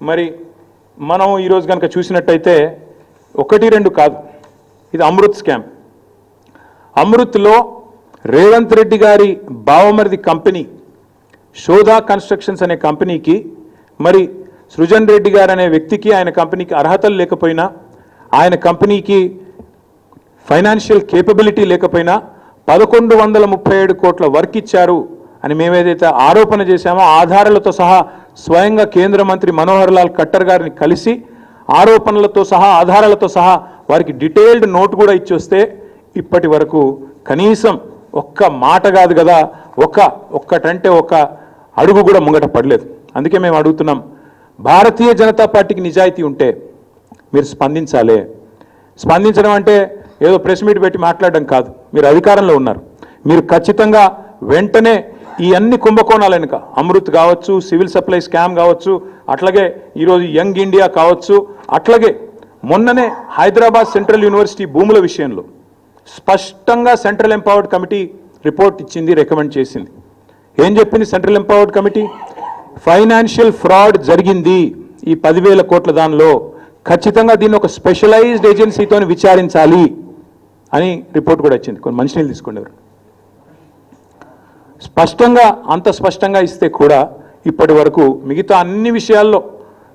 మరి మనం ఈరోజు కనుక చూసినట్టయితే ఒకటి రెండు కాదు. ఇది అమృత్ స్కామ్. అమృత్లో రేవంత్ రెడ్డి గారి బావమరిది కంపెనీ శోధా కన్స్ట్రక్షన్స్ అనే కంపెనీకి మరి సృజన్ రెడ్డి గారు అనే వ్యక్తికి ఆయన కంపెనీకి అర్హతలు లేకపోయినా ఆయన కంపెనీకి ఫైనాన్షియల్ కేపబిలిటీ లేకపోయినా పదకొండు వందల ముప్పై ఏడు కోట్ల వర్క్ ఇచ్చారు అని మేమేదైతే ఆరోపణ చేశామో ఆధారాలతో సహా స్వయంగా కేంద్ర మంత్రి మనోహర్ లాల్ ఖట్టర్ గారిని కలిసి ఆరోపణలతో సహా ఆధారాలతో సహా వారికి డీటెయిల్డ్ నోట్ కూడా ఇచ్చి వస్తే ఇప్పటి వరకు కనీసం ఒక్క మాట కాదు కదా ఒక్క ఒక్కటంటే ఒక్క అడుగు కూడా ముంగట పడలేదు. అందుకే మేము అడుగుతున్నాం భారతీయ జనతా పార్టీకి నిజాయితీ ఉంటే మీరు స్పందించాలి. స్పందించడం అంటే ఏదో ప్రెస్ మీట్ పెట్టి మాట్లాడడం కాదు మీరు అధికారంలో ఉన్నారు. మీరు ఖచ్చితంగా వెంటనే ఈ అన్ని కుంభకోణాలు వెనుక అమృత్ కావచ్చు సివిల్ సప్లై స్కామ్ కావచ్చు అట్లాగే ఈరోజు యంగ్ ఇండియా కావచ్చు అట్లాగే మొన్ననే హైదరాబాద్ సెంట్రల్ యూనివర్సిటీ భూముల విషయంలో స్పష్టంగా సెంట్రల్ ఎంపవర్డ్ కమిటీ రిపోర్ట్ ఇచ్చింది రికమెండ్ చేసింది. ఏం చెప్పింది central empowered committee? Financial fraud జరిగింది ఈ పదివేల కోట్ల దానిలో. ఖచ్చితంగా దీన్ని ఒక స్పెషలైజ్డ్ ఏజెన్సీతో విచారించాలి అని రిపోర్ట్ కూడా వచ్చింది కొన్ని మంచినీళ్ళు తీసుకోండి ఎవరు స్పష్టంగా అంత స్పష్టంగా ఇస్తే కూడా ఇప్పటి వరకు మిగతా అన్ని విషయాల్లో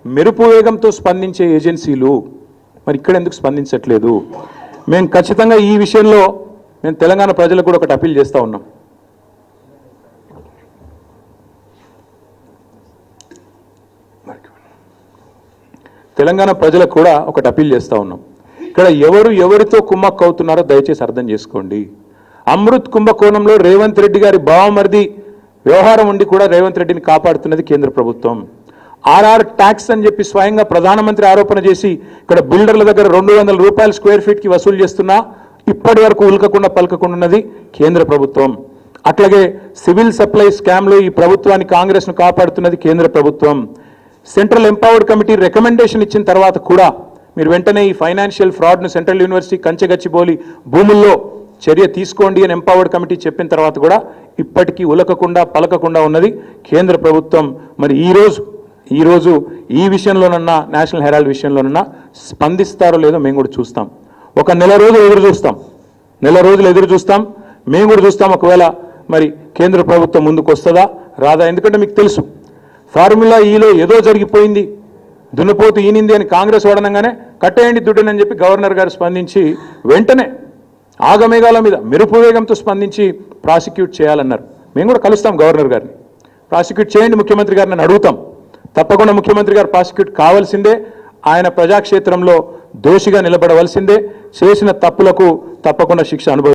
మెరుపు వేగంతో స్పందించే ఏజెన్సీలు మరి ఇక్కడ ఎందుకు స్పందించట్లేదు? మేము ఖచ్చితంగా ఈ విషయంలో మేము తెలంగాణ ప్రజలకు కూడా ఒకటి అప్పీల్ చేస్తూ ఉన్నాం. తెలంగాణ ప్రజలకు కూడా ఒకటి అప్పీల్ చేస్తూ ఉన్నాం. ఇక్కడ ఎవరు ఎవరితో కుమ్మక్కు అవుతున్నారో దయచేసి అర్థం చేసుకోండి. అమృత్ కుంభకోణంలో రేవంత్ రెడ్డి గారి బావమరిది వ్యవహారం ఉండి కూడా రేవంత్ రెడ్డిని కాపాడుతున్నది కేంద్ర ప్రభుత్వం. ఆర్ఆర్ ట్యాక్స్ అని చెప్పి స్వయంగా ప్రధానమంత్రి ఆరోపణ చేసి ఇక్కడ బిల్డర్ల దగ్గర రెండు వందల రూపాయలు స్క్వేర్ ఫీట్కి వసూలు చేస్తున్నా ఇప్పటి వరకు ఉల్కకుండా పలకకుండా ఉన్నది కేంద్ర ప్రభుత్వం. అట్లాగే సివిల్ సప్లై స్కామ్లో ఈ ప్రభుత్వాన్ని కాంగ్రెస్ను కాపాడుతున్నది కేంద్ర ప్రభుత్వం. సెంట్రల్ ఎంపవర్డ్ కమిటీ రికమెండేషన్ ఇచ్చిన తర్వాత కూడా మీరు వెంటనే ఈ ఫైనాన్షియల్ ఫ్రాడ్ను సెంట్రల్ యూనివర్సిటీ కంచెగచ్చిబోలి భూముల్లో చర్య తీసుకోండి అని ఎంపవర్డ్ కమిటీ చెప్పిన తర్వాత కూడా ఇప్పటికీ ఉలకకుండా పలకకుండా ఉన్నది కేంద్ర ప్రభుత్వం. మరి ఈరోజు ఈరోజు ఈ విషయంలోనన్నా నేషనల్ హెరాల్డ్ విషయంలోనన్నా స్పందిస్తారో లేదో మేము కూడా చూస్తాం. ఒక నెల రోజులు ఎదురు చూస్తాం. నెల రోజులు ఎదురు చూస్తాం. మేము కూడా చూస్తాం ఒకవేళ మరి కేంద్ర ప్రభుత్వం ముందుకు వస్తుందా రాదా? ఎందుకంటే మీకు తెలుసు ఫార్ములా ఈలో ఏదో జరిగిపోయింది. దున్నపోతు ఈనింది అని కాంగ్రెస్ వాడనంగానే కట్టేయండి దుడ్డనని చెప్పి గవర్నర్ గారు స్పందించి వెంటనే ఆగమేఘాల మీద మెరుపు వేగంతో స్పందించి ప్రాసిక్యూట్ చేయాలన్నారు. మేము కూడా కలుస్తాం గవర్నర్ గారిని. ప్రాసిక్యూట్ చేయండి ముఖ్యమంత్రి గారిని అడుగుతాం. తప్పకుండా ముఖ్యమంత్రి గారు ప్రాసిక్యూట్ కావాల్సిందే. ఆయన ప్రజాక్షేత్రంలో దోషిగా నిలబడవలసిందే. చేసిన తప్పులకు తప్పకుండా శిక్ష అనుభవం